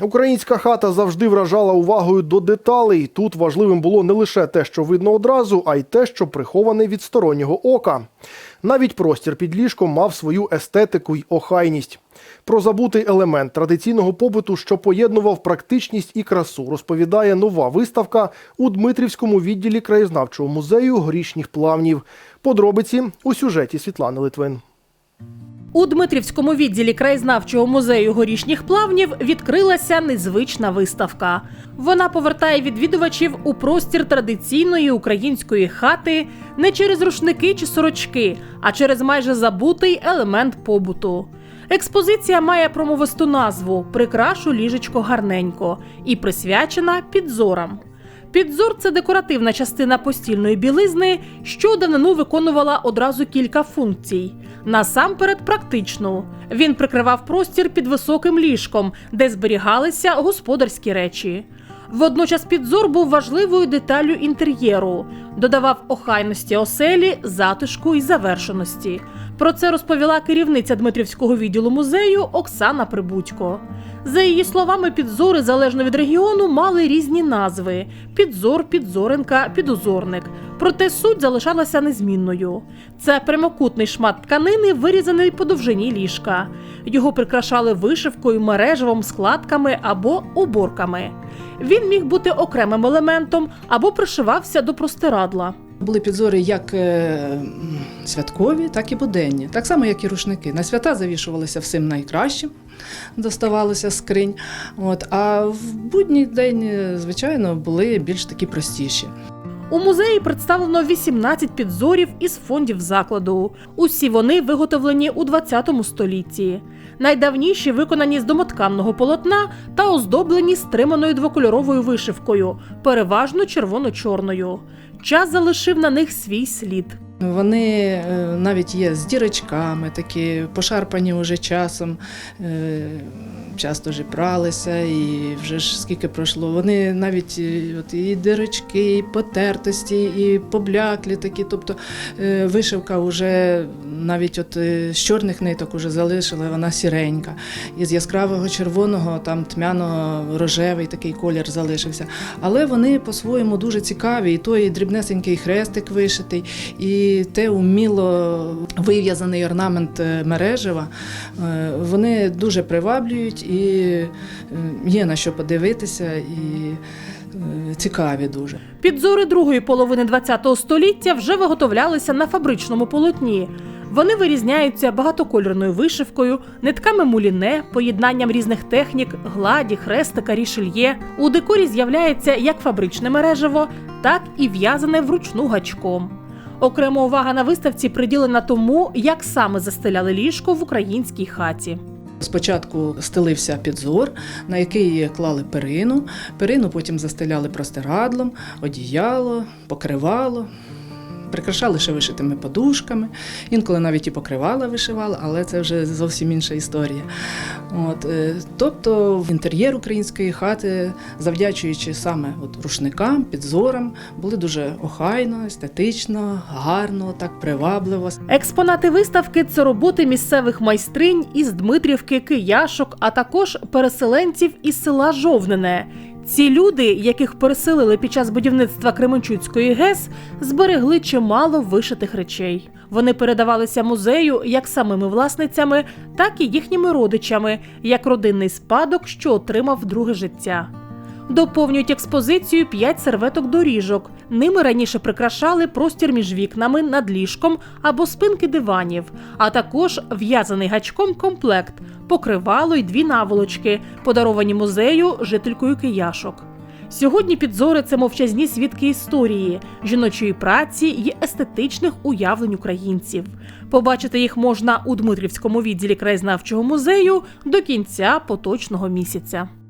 Українська хата завжди вражала увагою до деталей. Тут важливим було не лише те, що видно одразу, а й те, що приховане від стороннього ока. Навіть простір під ліжком мав свою естетику й охайність. Про забутий елемент традиційного побуту, що поєднував практичність і красу, розповідає нова виставка у Дмитрівському відділі краєзнавчого музею горішніх плавнів. Подробиці у сюжеті Світлани Литвин. У Дмитрівському відділі краєзнавчого музею горішніх плавнів відкрилася незвична виставка. Вона повертає відвідувачів у простір традиційної української хати не через рушники чи сорочки, а через майже забутий елемент побуту. Експозиція має промовисту назву Прикрашу ліжечко гарненько і присвячена підзорам. Підзор це декоративна частина постільної білизни, що у давнину виконувала одразу кілька функцій. Насамперед, практичну. Він прикривав простір під високим ліжком, де зберігалися господарські речі. Водночас підзор був важливою деталлю інтер'єру, додавав охайності оселі, затишку і завершеності. Про це розповіла керівниця Дмитрівського відділу музею Оксана Прибудько. За її словами, підзори залежно від регіону мали різні назви: підзор, підзоренка, підузорник. Проте суть залишалася незмінною. Це прямокутний шмат тканини, вирізаний по довжині ліжка. Його прикрашали вишивкою, мережевом, складками або оборками. Він міг бути окремим елементом або пришивався до простирадла. Були підзори як е, святкові, так і буденні. Так само, як і рушники. На свята завішувалися всім найкращим, доставалося скринь. От, а в будній день, е, звичайно, були більш такі простіші. У музеї представлено 18 підзорів із фондів закладу. Усі вони виготовлені у 20 столітті. Найдавніші виконані з домотканного полотна та оздоблені стриманою двокольоровою вишивкою, переважно червоно-чорною. Час залишив на них свій слід. Вони е, навіть є з дірочками, такі пошарпані вже часом, е, часто вже пралися, і вже ж скільки пройшло. Вони навіть е, от, і дірочки, і потертості, і побляклі такі. Тобто вишивка вже навіть от е, з чорних ниток вже залишила, вона сіренька. Із яскравого червоного, там тьмяно-рожевий такий колір залишився. Але вони по-своєму дуже цікаві. І той дрібнесенький хрестик вишитий, і те уміло вив'язаний орнамент е, мережева. Е, Вони дуже приваблюють і є на що подивитися, і цікаві дуже. Підзори другої половини ХХ століття вже виготовлялися на фабричному полотні. Вони вирізняються багатокольорною вишивкою, нитками муліне, поєднанням різних технік, гладі, хрестика, рішельє. У декорі з'являється як фабричне мережево, так і в'язане вручну гачком. Окрема увага на виставці приділена тому, як саме застеляли ліжко в українській хаті. Спочатку стелився підзор, на який клали перину. Перину потім застеляли простирадлом, одіяло, покривало. Прикрашали ще вишитими подушками, інколи навіть і покривала вишивали, але це вже зовсім інша історія. От, е, тобто інтер'єр української хати, завдячуючи саме от рушникам, підзорам, були дуже охайно, естетично, гарно, так привабливо. Експонати виставки це роботи місцевих майстринь із Дмитрівки, Кияшок, а також переселенців із села Жовнене. Ці люди, яких переселили під час будівництва Кременчуцької ГЕС, зберегли чимало вишитих речей. Вони передавалися музею як самими власницями, так і їхніми родичами, як родинний спадок, що отримав друге життя. Доповнюють експозицію п'ять серветок доріжок. Ними раніше прикрашали простір між вікнами над ліжком або спинки диванів, а також в'язаний гачком комплект, покривало й дві наволочки, подаровані музею жителькою кияшок. Сьогодні підзори це мовчазні свідки історії, жіночої праці й естетичних уявлень українців. Побачити їх можна у Дмитрівському відділі краєзнавчого музею до кінця поточного місяця.